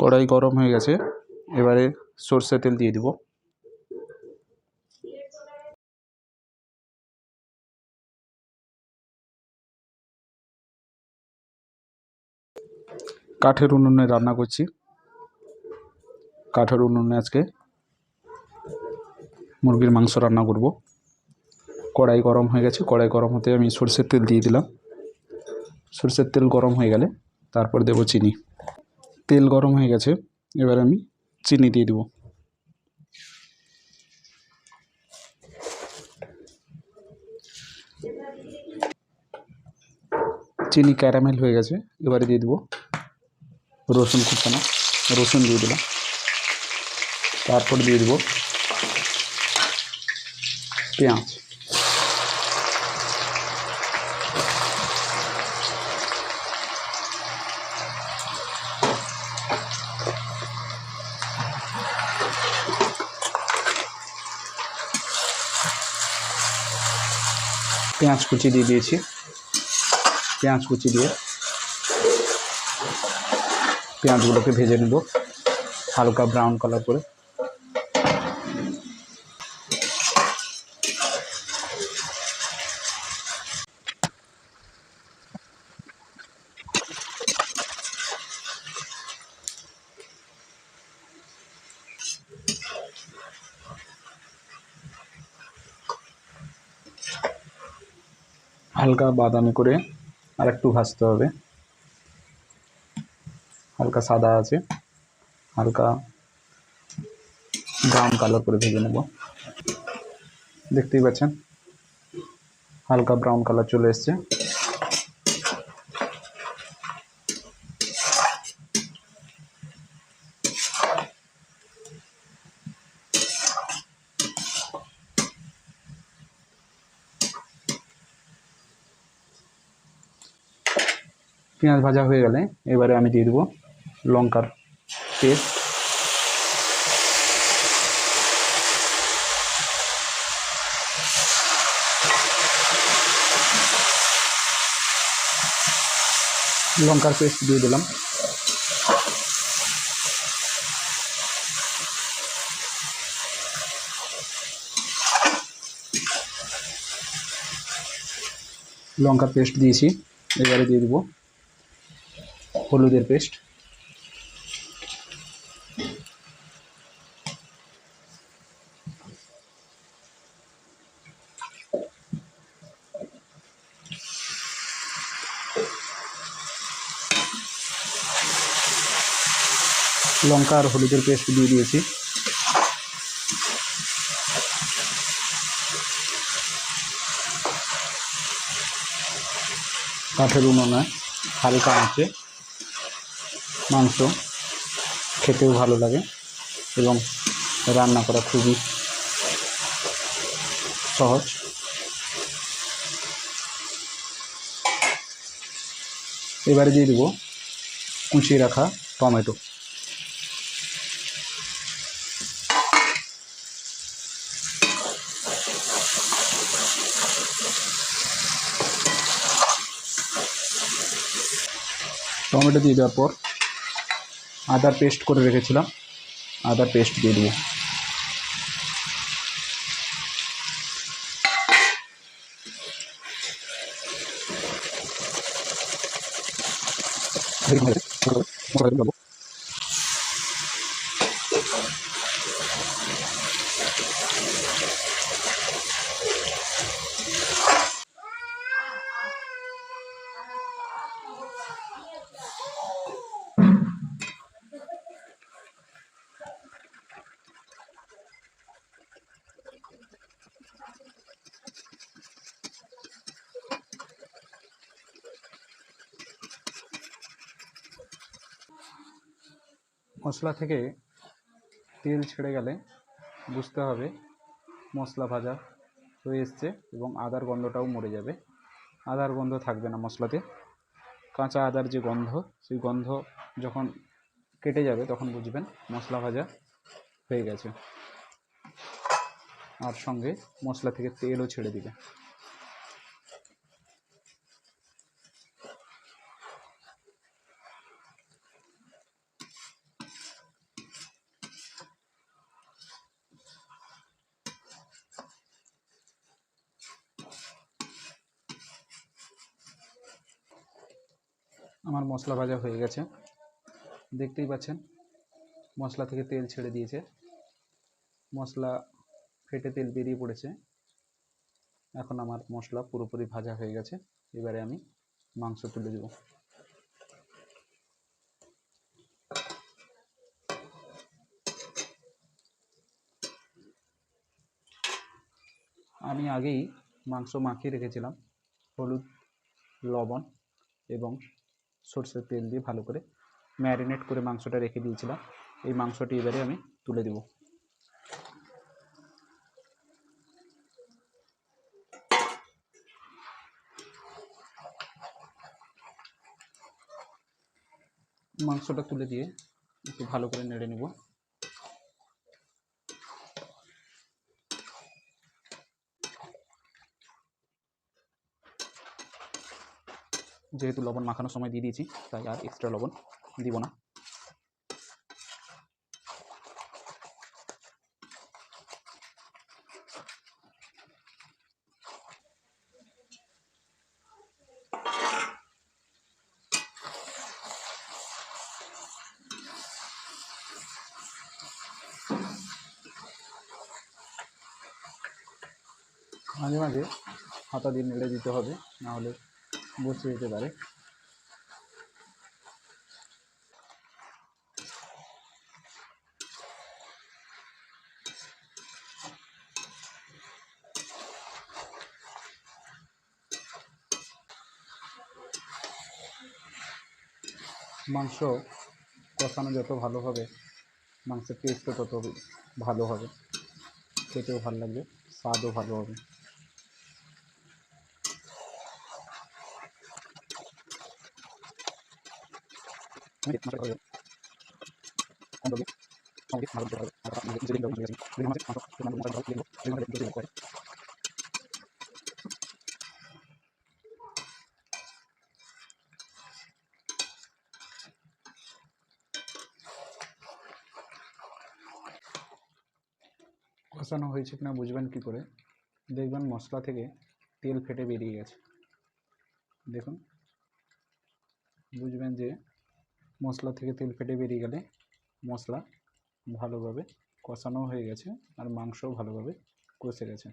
কড়াই গরম হয়ে গেছে, এবারে সর্ষে তেল দিয়ে দিব। কাঠের উনুনে রান্না করছি। কাঠের উনুনে আজকে মুরগির মাংস রান্না করব। কড়াই গরম হয়ে গেছে, কড়াই গরম হতে আমি সরষের তেল দিয়ে দিলাম। সরষের তেল গরম হয়ে গেলে তারপর দেবো চিনি। তেল গরম হয়ে গেছে, এবার আমি চিনি দিয়ে দেবো। চিনি ক্যারামেল হয়ে গেছে, এবারে দিয়ে দেবো রসুন কুচানো, রসুন দিয়ে দিলাম। তারপর দিয়ে দেবো পেঁয়াজ। পেঁয়াজ কুচি দিয়ে দিয়েছি। পেঁয়াজ কুচি দিয়ে পেঁয়াজগুলোকে ভেজে নেব হালকা ব্রাউন কালার করে। হালকা বাদামি করে আর একটু ভাজতে হবে। হালকা সাদা আছে। হালকা ব্রাউন কালার করে ভেজে নেব। দেখতেই পাচ্ছেন? হালকা ব্রাউন কালার চলে এসছে। পেঁয়াজ ভাজা হয়ে গেলে এবারে আমি দিয়ে দেবো লঙ্কার পেস্ট। লঙ্কার পেস্ট দিয়ে দিলাম। লঙ্কার পেস্ট দিয়েছি, এবারে দিয়ে দেবো হলুদের পেস্ট। লঙ্কা আর হলুদের পেস্ট দিয়ে দিয়েছি। কাঠের উনুনে হালকা আঁচে মাংস খেতেও ভালো লাগে এবং রান্না করা খুবই সহজ। এবারে দিয়ে দেবো কুচিয়ে রাখা টমেটো। টমেটো দিয়ে দেওয়ার পর আদার পেস্ট করে রেখেছিলাম। আদার পেস্ট দিয়ে দেবো। মশলা থেকে তেল ছেড়ে গেলে বুঝতে হবে মশলা ভাজা হয়ে এসছে এবং আদার গন্ধটাও মরে যাবে। আদার গন্ধ থাকবে না মশলাতে। কাঁচা আদার যে গন্ধ, সেই গন্ধ যখন কেটে যাবে তখন বুঝবেন মশলা ভাজা হয়ে গেছে। আর সঙ্গে মশলা থেকে তেলও ছেড়ে দিবে। আমার মশলা ভাজা হয়ে গেছে। দেখতেই পাচ্ছেন, মশলা থেকে তেল ছেড়ে দিয়েছে। মশলা ফেটে তেল বেরিয়ে পড়েছে। এখন আমার মশলা পুরোপুরি ভাজা হয়ে গেছে। এবারে আমি মাংস তুলে দেব। আমি আগেই মাংস মাখিয়ে রেখেছিলাম, হলুদ, লবণ এবং সরষের তেল দিয়ে ভালো করে ম্যারিনেট করে মাংসটা রেখে দিয়েছিলাম। এই মাংসটি এবারে আমি তুলে দেব। মাংসটা তুলে দিয়ে একটু ভালো করে নেড়ে নেব। যেহেতু লবণ মাখানোর সময় দিয়ে দিয়েছি, তাই আর এক্সট্রা লবণ দিব না। মাঝে মাঝে হাতা দিয়ে নেড়ে দিতে হবে, নাহলে বসে যেতে পারে। মাংস কষানো যত ভালো হবে, মাংসের টেস্টও তত ভালো হবে। খেতেও ভালো লাগবে, স্বাদও ভালো হবে। কষানো হয়েছে কিনা বুঝবেন কী করে দেখবেন মশলা থেকে তেল ফেটে বেরিয়ে গেছে দেখুন বুঝবেন যে মশলা থেকে তেল ফেটে বেরিয়ে গেলে মশলা ভালোভাবে কষানো হয়ে গেছে আর মাংসও ভালোভাবে কষে গেছে।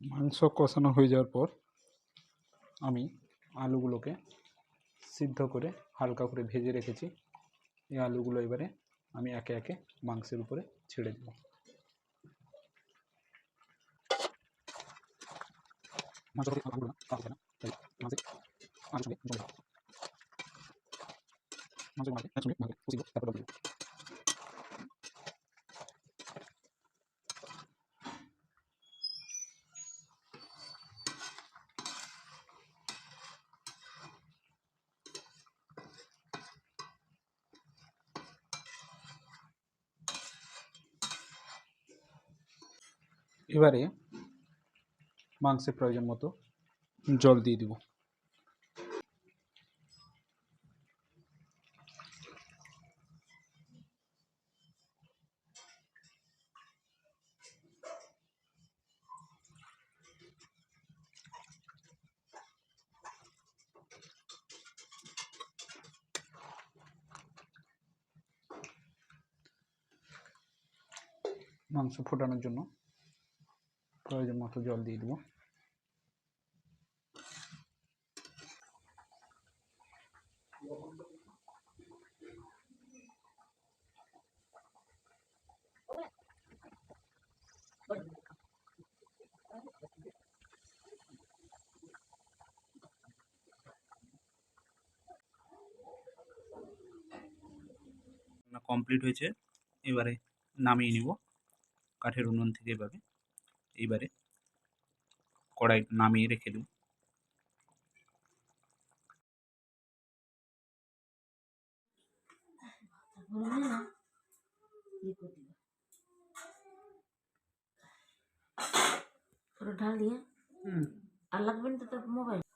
মাংস কষানো হয়ে যাওয়ার পর আমি আলুগুলোকে সিদ্ধ করে হালকা করে ভেজে রেখেছি। এই আলুগুলো এবারে আমি একে একে মাংসের উপরে ছেড়ে দেব। মাংসটা আলুগুলো না কাঁচা না তাই মাঝে আলুর সঙ্গে জমে যাবে মাংসের মাঝে একসঙ্গে ভাগে কষিয়ে তারপর দেবো এবারে মাংসের প্রয়োজন মতো জল দিয়ে দেব মাংস ফোটানোর জন্য। প্রয়োজন মতো জল দিয়ে দেবো। কমপ্লিট হয়েছে। এবারে নামিয়ে নিব। কাঠের উনুন থেকে এভাবে, এইবারে কড়াই নামিয়ে রেখে দেব। ঢাল দিয়ে আর লাগবে না তো মোবাইল?